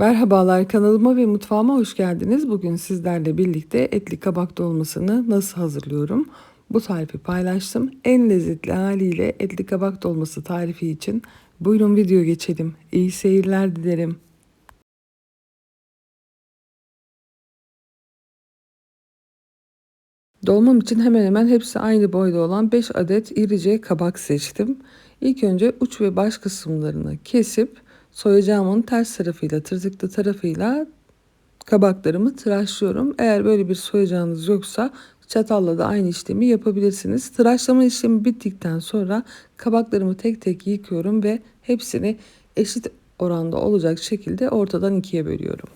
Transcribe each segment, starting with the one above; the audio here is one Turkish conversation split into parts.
Merhabalar kanalıma ve mutfağıma hoş geldiniz. Bugün sizlerle birlikte etli kabak dolmasını nasıl hazırlıyorum? Bu tarifi paylaştım. En lezzetli haliyle etli kabak dolması tarifi için buyurun video geçelim. İyi seyirler dilerim. Dolmam için hemen hemen hepsi aynı boyda olan 5 adet irice kabak seçtim. İlk önce uç ve baş kısımlarını kesip soyacağımın ters tarafıyla tırtıklı tarafıyla kabaklarımı tıraşlıyorum. Eğer böyle bir soyacağınız yoksa çatalla da aynı işlemi yapabilirsiniz. Tıraşlama işlemi bittikten sonra kabaklarımı tek tek yıkıyorum ve hepsini eşit oranda olacak şekilde ortadan ikiye bölüyorum.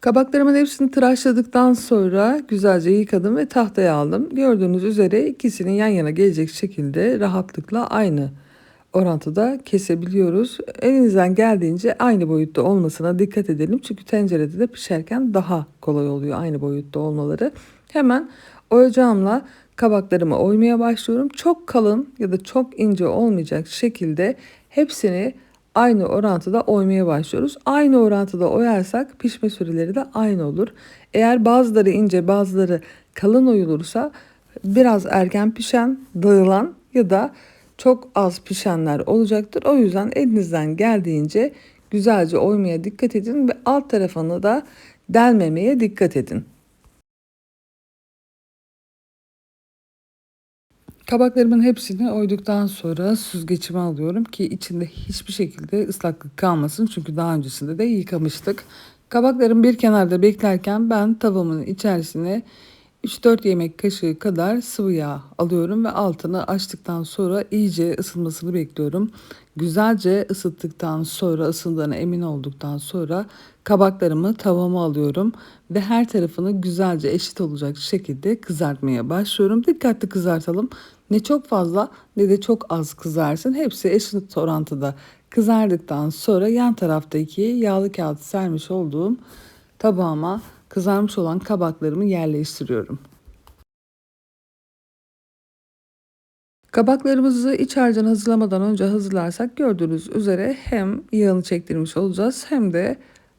Kabaklarımın hepsini tıraşladıktan sonra güzelce yıkadım ve tahtaya aldım. Gördüğünüz üzere ikisini yan yana gelecek şekilde rahatlıkla aynı orantıda kesebiliyoruz. Elinizden geldiğince aynı boyutta olmasına dikkat edelim. Çünkü tencerede de pişerken daha kolay oluyor aynı boyutta olmaları. Hemen oyacağımla kabaklarımı oymaya başlıyorum. Çok kalın ya da çok ince olmayacak şekilde hepsini aynı orantıda oymaya başlıyoruz. Aynı orantıda oyarsak pişme süreleri de aynı olur. Eğer bazıları ince bazıları kalın oyulursa biraz erken pişen, dağılan ya da çok az pişenler olacaktır. O yüzden elinizden geldiğince güzelce oymaya dikkat edin ve alt tarafını da delmemeye dikkat edin. Kabaklarımın hepsini oyduktan sonra süzgeçime alıyorum ki içinde hiçbir şekilde ıslaklık kalmasın. Çünkü daha öncesinde de yıkamıştık. Kabaklarım bir kenarda beklerken ben tavamın içerisine 3-4 yemek kaşığı kadar sıvı yağ alıyorum ve altını açtıktan sonra iyice ısınmasını bekliyorum. Güzelce ısıttıktan sonra ısındığına emin olduktan sonra kabaklarımı tavama alıyorum ve her tarafını güzelce eşit olacak şekilde kızartmaya başlıyorum. Dikkatli kızartalım. Ne çok fazla ne de çok az kızarsın. Hepsi eşit orantıda kızardıktan sonra yan taraftaki yağlı kağıt sermiş olduğum tabağıma kızarmış olan kabaklarımı yerleştiriyorum. Kabaklarımızı iç harcını hazırlamadan önce hazırlarsak gördüğünüz üzere hem yağını çektirmiş olacağız hem de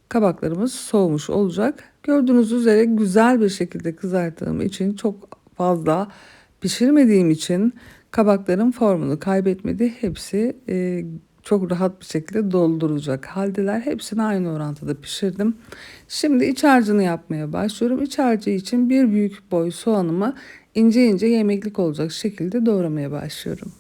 kabaklarımız soğumuş olacak. Gördüğünüz üzere güzel bir şekilde kızarttığım için çok fazla pişirmediğim için kabakların formunu kaybetmedi. Hepsi e, çok rahat bir şekilde dolduracak haldeler. Hepsini aynı orantıda pişirdim. Şimdi iç harcını yapmaya başlıyorum. İç harcı için bir büyük boy soğanımı ince ince yemeklik olacak şekilde doğramaya başlıyorum.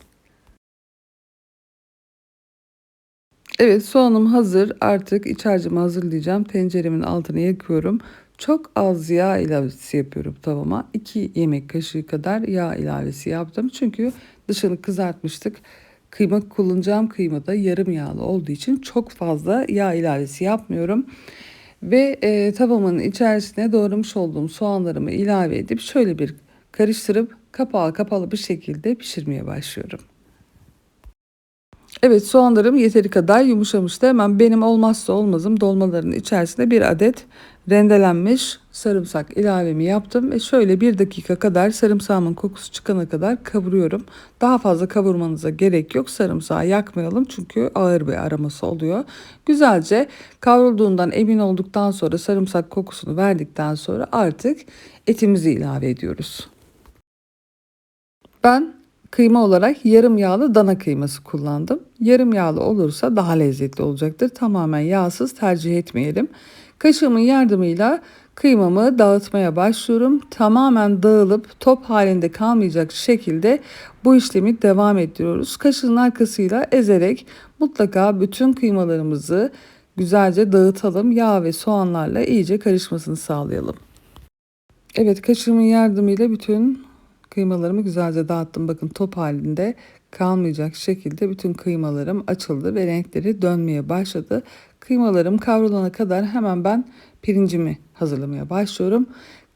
Evet soğanım hazır. Artık iç harcımı hazırlayacağım. Tenceremin altını yakıyorum. Çok az yağ ilavesi yapıyorum tavama. 2 yemek kaşığı kadar yağ ilavesi yaptım. Çünkü dışını kızartmıştık. Kıyma kullanacağım kıyma da yarım yağlı olduğu için çok fazla yağ ilavesi yapmıyorum. Ve e, tavamın içerisine doğramış olduğum soğanlarımı ilave edip şöyle bir karıştırıp kapağı kapalı bir şekilde pişirmeye başlıyorum. Evet soğanlarım yeteri kadar yumuşamıştı. Hemen benim olmazsa olmazım dolmaların içerisine bir adet rendelenmiş sarımsak ilavemi yaptım ve şöyle bir dakika kadar sarımsağımın kokusu çıkana kadar kavuruyorum. Daha fazla kavurmanıza gerek yok. Sarımsağı yakmayalım çünkü ağır bir aroması oluyor. Güzelce kavrulduğundan emin olduktan sonra sarımsak kokusunu verdikten sonra artık etimizi ilave ediyoruz. Ben kıyma olarak yarım yağlı dana kıyması kullandım. Yarım yağlı olursa daha lezzetli olacaktır. Tamamen yağsız tercih etmeyelim. Kaşığımın yardımıyla kıymamı dağıtmaya başlıyorum. Tamamen dağılıp top halinde kalmayacak şekilde bu işlemi devam ettiriyoruz. Kaşığın arkasıyla ezerek mutlaka bütün kıymalarımızı güzelce dağıtalım. Yağ ve soğanlarla iyice karışmasını sağlayalım. Evet kaşığımın yardımıyla bütün kıymalarımı güzelce dağıttım. Bakın top halinde kalmayacak şekilde bütün kıymalarım açıldı ve renkleri dönmeye başladı. Kıymalarım kavrulana kadar hemen ben pirincimi hazırlamaya başlıyorum.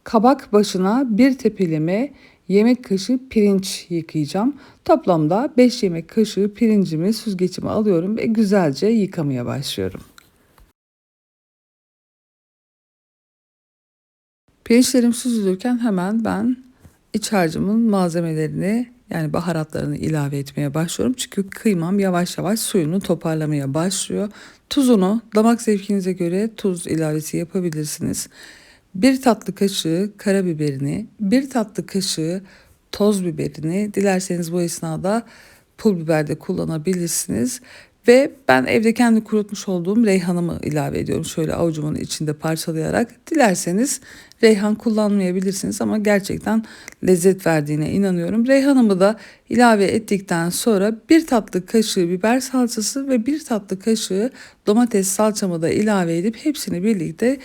Kabak başına bir tepeleme yemek kaşığı pirinç yıkayacağım. Toplamda 5 yemek kaşığı pirincimi süzgecime alıyorum ve güzelce yıkamaya başlıyorum. Pirinçlerim süzülürken hemen ben iç harcımın malzemelerini yani baharatlarını ilave etmeye başlıyorum. Çünkü kıymam yavaş yavaş suyunu toparlamaya başlıyor. Tuzunu damak zevkinize göre tuz ilavesi yapabilirsiniz. Bir tatlı kaşığı karabiberini, bir tatlı kaşığı toz biberini, dilerseniz bu esnada pul biber de kullanabilirsiniz. Ve ben evde kendi kurutmuş olduğum reyhanımı ilave ediyorum. Şöyle avucumun içinde parçalayarak. Dilerseniz reyhan kullanmayabilirsiniz ama gerçekten lezzet verdiğine inanıyorum. Reyhanımı da ilave ettikten sonra bir tatlı kaşığı biber salçası ve bir tatlı kaşığı domates salçamı da ilave edip hepsini birlikte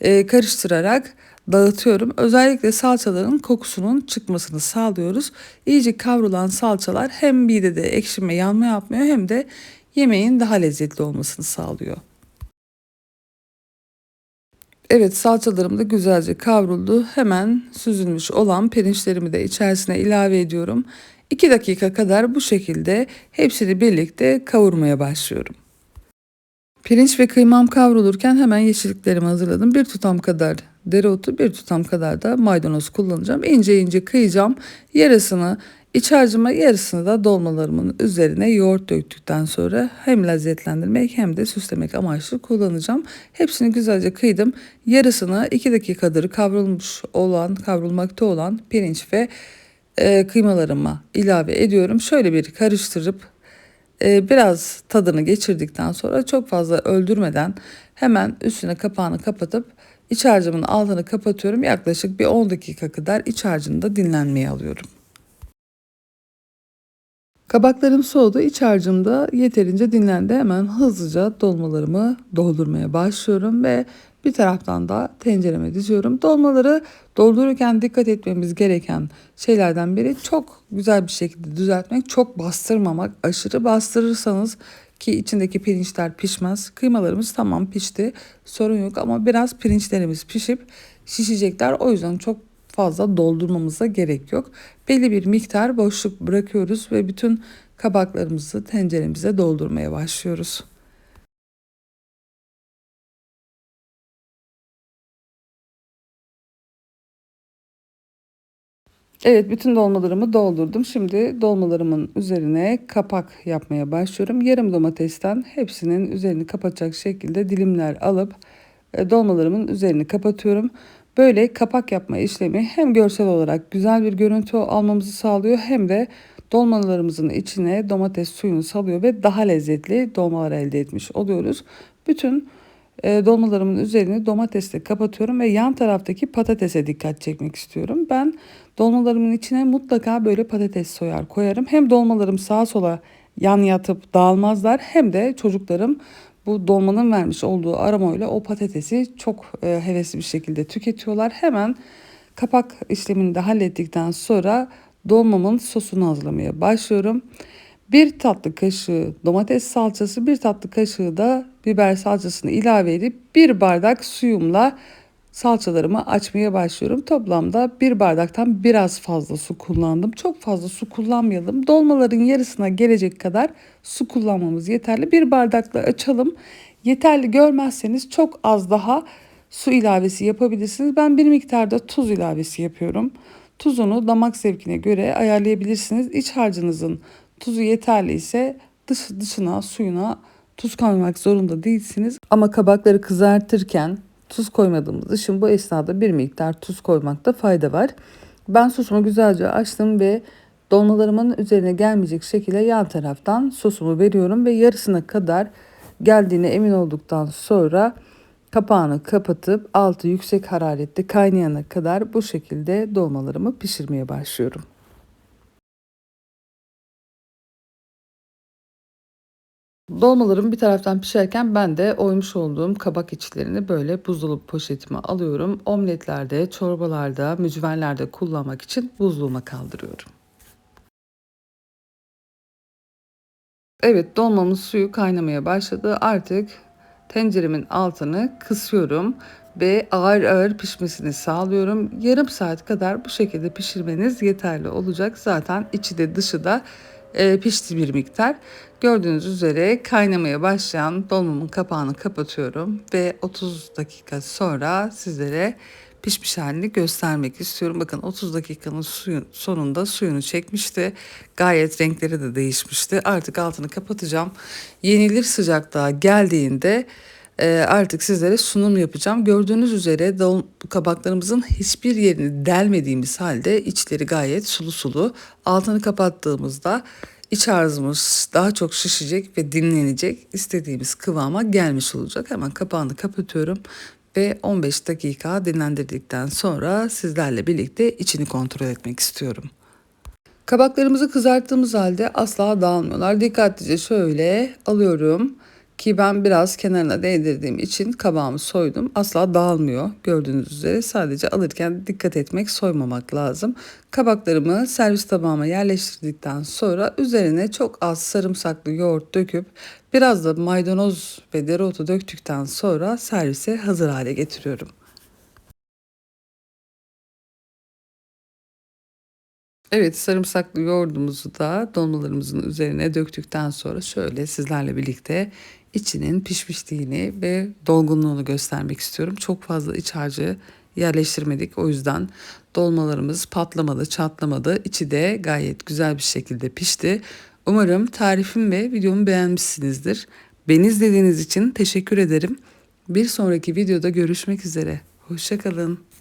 e, karıştırarak dağıtıyorum. Özellikle salçaların kokusunun çıkmasını sağlıyoruz. İyice kavrulan salçalar hem midede ekşime yanma yapmıyor hem de yemeğin daha lezzetli olmasını sağlıyor. Evet salçalarım da güzelce kavruldu. Hemen süzülmüş olan pirinçlerimi de içerisine ilave ediyorum. 2 dakika kadar bu şekilde hepsini birlikte kavurmaya başlıyorum. Pirinç ve kıymam kavrulurken hemen yeşilliklerimi hazırladım. Bir tutam kadar dereotu, bir tutam kadar da maydanoz kullanacağım. İnce ince kıyacağım. Yarısını İç harcıma yarısını da dolmalarımın üzerine yoğurt döktükten sonra hem lezzetlendirmek hem de süslemek amaçlı kullanacağım. Hepsini güzelce kıydım. Yarısını 2 dakikadır kavrulmuş olan, kavrulmakta olan pirinç ve e, kıymalarıma ilave ediyorum. Şöyle bir karıştırıp e, biraz tadını geçirdikten sonra çok fazla öldürmeden hemen üstüne kapağını kapatıp iç harcımın altını kapatıyorum. Yaklaşık bir 10 dakika kadar iç harcını da dinlenmeye alıyorum. Kabaklarım soğudu. İç harcım yeterince dinlendi. Hemen hızlıca dolmalarımı doldurmaya başlıyorum ve bir taraftan da tencereme diziyorum. Dolmaları doldururken dikkat etmemiz gereken şeylerden biri çok güzel bir şekilde düzeltmek, çok bastırmamak. Aşırı bastırırsanız ki içindeki pirinçler pişmez. Kıymalarımız tamam pişti. Sorun yok ama biraz pirinçlerimiz pişip şişecekler. O yüzden çok fazla doldurmamıza gerek yok. Belli bir miktar boşluk bırakıyoruz ve bütün kabaklarımızı tenceremize doldurmaya başlıyoruz. Evet bütün dolmalarımı doldurdum. Şimdi dolmalarımın üzerine kapak yapmaya başlıyorum. Yarım domatesten hepsinin üzerini kapatacak şekilde dilimler alıp e, dolmalarımın üzerini kapatıyorum. Böyle kapak yapma işlemi hem görsel olarak güzel bir görüntü almamızı sağlıyor hem de dolmalarımızın içine domates suyunu salıyor ve daha lezzetli dolmalar elde etmiş oluyoruz. Bütün e, dolmalarımın üzerini domatesle kapatıyorum ve yan taraftaki patatese dikkat çekmek istiyorum. Ben dolmalarımın içine mutlaka böyle patates soyar koyarım. Hem dolmalarım sağa sola yan yatıp dağılmazlar hem de çocuklarım bu dolmanın vermiş olduğu aromayla o patatesi çok e, hevesli bir şekilde tüketiyorlar. Hemen kapak işlemini de hallettikten sonra dolmamın sosunu hazırlamaya başlıyorum. Bir tatlı kaşığı domates salçası, bir tatlı kaşığı da biber salçasını ilave edip bir bardak suyumla salçalarımı açmaya başlıyorum. Toplamda bir bardaktan biraz fazla su kullandım. Çok fazla su kullanmayalım. Dolmaların yarısına gelecek kadar su kullanmamız yeterli. Bir bardakla açalım. Yeterli görmezseniz çok az daha su ilavesi yapabilirsiniz. Ben bir miktarda tuz ilavesi yapıyorum. Tuzunu damak zevkine göre ayarlayabilirsiniz. İç harcınızın tuzu yeterli ise dış, dışına suyuna tuz koymak zorunda değilsiniz. Ama kabakları kızartırken tuz koymadığımız için bu esnada bir miktar tuz koymakta fayda var. Ben sosumu güzelce açtım ve dolmalarımın üzerine gelmeyecek şekilde yan taraftan sosumu veriyorum ve yarısına kadar geldiğine emin olduktan sonra kapağını kapatıp altı yüksek hararette kaynayana kadar bu şekilde dolmalarımı pişirmeye başlıyorum. Dolmalarım bir taraftan pişerken ben de oymuş olduğum kabak içlerini böyle buzdolabı poşetime alıyorum. Omletlerde, çorbalarda, mücverlerde kullanmak için buzluğuma kaldırıyorum. Evet dolmamın suyu kaynamaya başladı. Artık tenceremin altını kısıyorum ve ağır ağır pişmesini sağlıyorum. Yarım saat kadar bu şekilde pişirmeniz yeterli olacak. Zaten içi de dışı da e, pişti bir miktar. Gördüğünüz üzere kaynamaya başlayan dolmamın kapağını kapatıyorum ve 30 dakika sonra sizlere pişmiş halini göstermek istiyorum. Bakın 30 dakikanın suyun, sonunda suyunu çekmişti. Gayet renkleri de değişmişti. Artık altını kapatacağım. Yenilir sıcaklığa geldiğinde artık sizlere sunum yapacağım. Gördüğünüz üzere dol- kabaklarımızın hiçbir yerini delmediğimiz halde içleri gayet sulu sulu. Altını kapattığımızda iç harcımız daha çok şişecek ve dinlenecek. İstediğimiz kıvama gelmiş olacak. Hemen kapağını kapatıyorum ve 15 dakika dinlendirdikten sonra sizlerle birlikte içini kontrol etmek istiyorum. Kabaklarımızı kızarttığımız halde asla dağılmıyorlar. Dikkatlice şöyle alıyorum ki ben biraz kenarına değdirdiğim için kabağımı soydum. Asla dağılmıyor gördüğünüz üzere. Sadece alırken dikkat etmek soymamak lazım. Kabaklarımı servis tabağıma yerleştirdikten sonra üzerine çok az sarımsaklı yoğurt döküp biraz da maydanoz ve dereotu döktükten sonra servise hazır hale getiriyorum. Evet sarımsaklı yoğurdumuzu da dolmalarımızın üzerine döktükten sonra şöyle sizlerle birlikte içinin pişmişliğini ve dolgunluğunu göstermek istiyorum. Çok fazla iç harcı yerleştirmedik. O yüzden dolmalarımız patlamadı, çatlamadı. İçi de gayet güzel bir şekilde pişti. Umarım tarifim ve videomu beğenmişsinizdir. Beni izlediğiniz için teşekkür ederim. Bir sonraki videoda görüşmek üzere. Hoşçakalın.